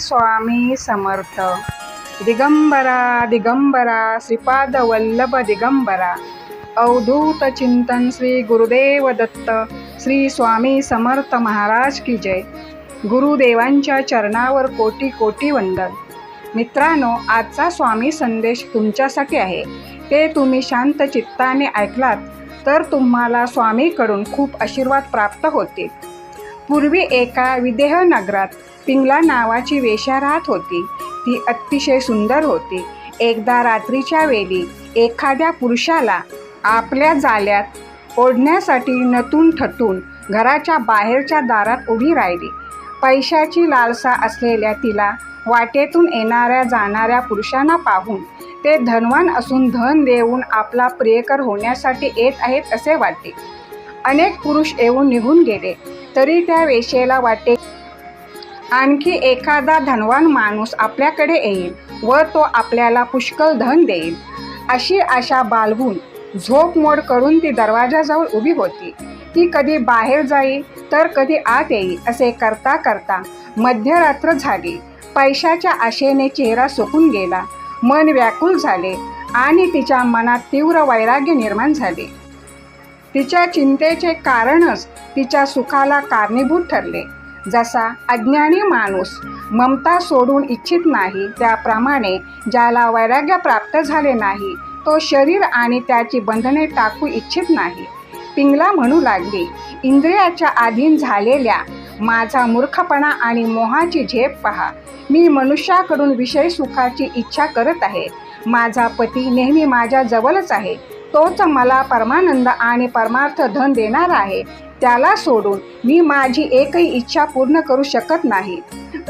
स्वामी समर्थ. दिगंबरा दिगंबरा श्रीपाद वल्लभ दिगंबरा. अवधूत चिंतन श्री गुरुदेव दत्त श्री स्वामी समर्थ महाराज की जय. गुरुदेवांच्या चरणावर कोटी कोटी वंदन. मित्रांनो आजचा स्वामी संदेश तुमच्यासाठी आहे. ते तुम्ही शांत चित्ताने ऐकलात तर तुम्हाला स्वामीकडून खूप आशीर्वाद प्राप्त होतील. पूर्वी एका विदेह नगरात पिंगला नावाची वेश्या राहत होती. ती अतिशय सुंदर होती. एकदा रात्रीच्या वेळी एखाद्या पुरुषाला आपल्या जाल्यात ओढण्यासाठी नतून ठटून घराच्या बाहेरच्या दारात उभी राहिली. पैशाची लालसा असलेल्या तिला वाटेतून येणाऱ्या जाणाऱ्या पुरुषांना पाहून ते धनवान असून धन देऊन आपला प्रियकर होण्यासाठी येत आहेत असे वाटते. अनेक पुरुष येऊन निघून गेले. तरी त्या वेशेला वाटे आणखी एखादा धनवान माणूस आपल्याकडे येईल व तो आपल्याला पुष्कळ धन देईल. अशी आशा बाळगून झोपमोड करून ती दरवाजाजवळ उभी होती. ती कधी बाहेर जाई तर कधी आत येई असे करता करता मध्यरात्र झाली. पैशाच्या आशेने चेहरा सुकून गेला. मन व्याकुल झाले आणि तिच्या मनात तीव्र वैराग्य निर्माण झाले. तिच्या चिंतेचे कारणच तिच्या सुखाला कारणीभूत ठरले. जसा अज्ञानी माणूस ममता सोडून इच्छित नाही त्याप्रमाणे ज्याला वैराग्य प्राप्त झाले नाही तो शरीर आणि त्याची बंधने टाकू इच्छित नाही. पिंगला म्हणू लागली इंद्रियाच्या अधीन झालेल्या माझा मूर्खपणा आणि मोहाची झेप पहा. मी मनुष्याकडून विषय सुखाची इच्छा करत आहे. माझा पती नेहमी माझ्या जवळच आहे. तोच मला परमानंद आणि परमार्थ धन देणार आहे. त्याला सोडून मी माझी एकही इच्छा पूर्ण करू शकत नाही.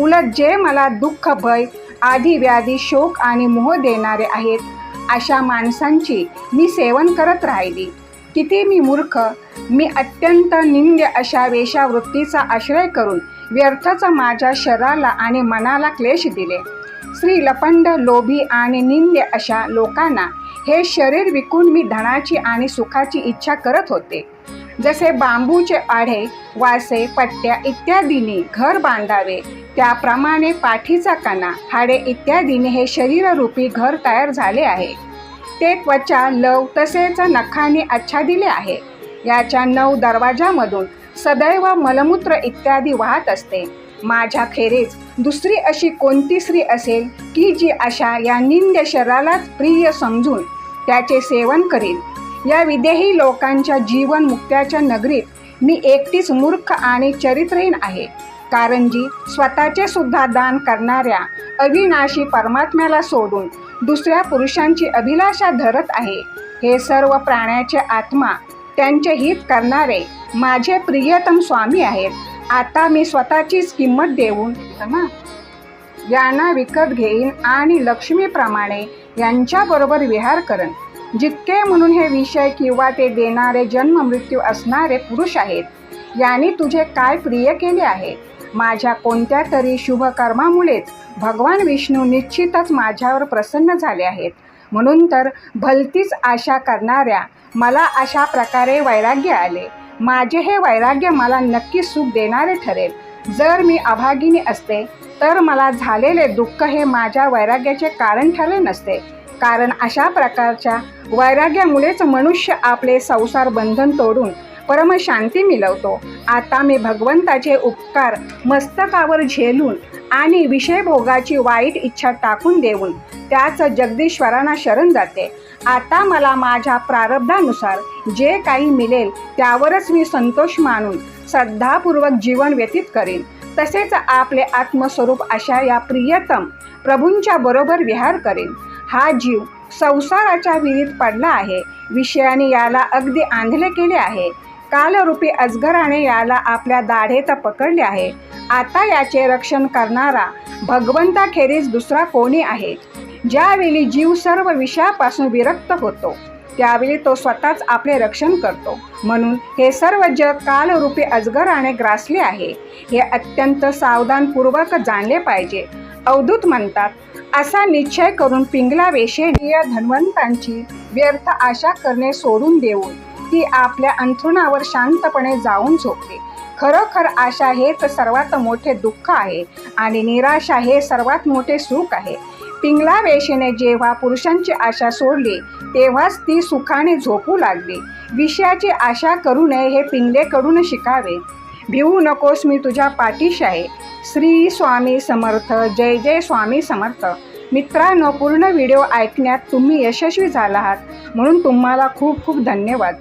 उलट जे मला दुःख भय आधी व्याधी शोक आणि मोह देणारे आहेत अशा माणसांची मी सेवन करत राहिली. किती मी मूर्ख मी अत्यंत निंद्य अशा वेशावृत्तीचा आश्रय करून व्यर्थच माझ्या शरीराला आणि मनाला क्लेश दिले. श्री लपंड लोभी आणि निंद्य अशा लोकांना हे शरीर विकून मी धनाची आणि सुखाची इच्छा करत होते. जसे बांबूचे आढे वासे पट्ट्या इत्यादींनी घर बांधावे त्याप्रमाणे पाठीचा कणा हाडे इत्यादीने हे शरीररूपी घर तयार झाले आहे. ते त्वचा लव तसेच नखाने आच्छादिले आहे. याच्या नऊ दरवाजामधून सदैव मलमूत्र इत्यादी वाहत असते. माझ्या खेरीज दुसरी अशी कोणती स्त्री असेल की जी अशा या निंद्य शरीरालाच प्रिय समजून त्याचे सेवन करील या विदेही लोकांच्या जीवन मुक्त्याच्या नगरीत मी एकटीच मूर्ख आणि चरित्रहीन आहे. कारण जी स्वतःचे सुद्धा दान करणाऱ्या अविनाशी परमात्म्याला सोडून दुसऱ्या पुरुषांची अभिलाषा धरत आहे. हे सर्व प्राण्याचे आत्मा त्यांचे हित करणारे माझे प्रियतम स्वामी आहेत. आता मी स्वतःचीच किंमत देऊन ना यांना विकत घेईन आणि लक्ष्मीप्रमाणे यांच्याबरोबर विहार करेन. जितके म्हणून हे विषय किंवा ते देणारे जन्म मृत्यू असणारे पुरुष आहेत यांनी तुझे काय प्रिय केले आहे? माझ्या कोणत्या तरी शुभकर्मामुळेच भगवान विष्णू निश्चितच माझ्यावर प्रसन्न झाले आहेत. म्हणून तर भलतीच आशा करणाऱ्या मला अशा प्रकारे वैराग्य आले. माझे हे वैराग्य मला नक्की सुख देणारे ठरेल. जर मी अभागिनी असते तर मला झालेले दुःख हे माझ्या वैराग्याचे कारण ठरले नसते. कारण अशा प्रकारच्या वैराग्यामुळेच मनुष्य आपले संसार बंधन तोडून परमशांती मिळवतो आता मी भगवंताचे उपकार मस्तकावर झेलून आणि विषयभोगाची वाईट इच्छा टाकून देऊन त्याच जगदीश्वरांना शरण जाते. आता मला माझ्या प्रारब्धानुसार जे काही मिळेल त्यावरच मी संतोष मानून श्रद्धापूर्वक जीवन व्यतीत करेन. तसेच आपले आत्मस्वरूप अशा या प्रियतम प्रभूंच्या बरोबर विहार करेन. हा जीव संसाराच्या विहिरीत पडला आहे. विषयाने याला अगदी आंधळे केले आहे. कालरूपी अजगराने याला आपल्या दाढेत पकडले आहे. आता याचे रक्षण करणारा भगवंताखेरीज दुसरा कोणी आहे? ज्यावेळी जीव सर्व विषयापासून विरक्त होतो त्यावेळी तो स्वतःच आपले रक्षण करतो. म्हणून हे सर्व जग कालरूपी अजगराने ग्रासले आहे. हे अत्यंत सावधानपूर्वक जाणले पाहिजे. अवधूत म्हणतात. असा निश्चय करून पिंगला वेशेनीय धन्वंतांची व्यर्थ आशा करणे सोडून देऊन ती आपल्या अंथरुणावर शांतपणे जाऊन झोपते खरोखर आशा हेच सर्वात मोठे दुःख आहे आणि निराशा हे सर्वात मोठे सुख आहे. पिंगला वेशीने जेव्हा पुरुषांची आशा सोडली तेव्हाच ती सुखाने झोपू लागली. विषयाची आशा करू नये हे पिंगलेकडून शिकावे. भिवू नकोस मी तुझ्या पाठीशी आहे श्री स्वामी समर्थ जय जय स्वामी समर्थ. मित्रांनो पूर्ण व्हिडिओ ऐकण्यात तुम्ही यशस्वी झाला आहात म्हणून तुम्हाला खूप खूप धन्यवाद.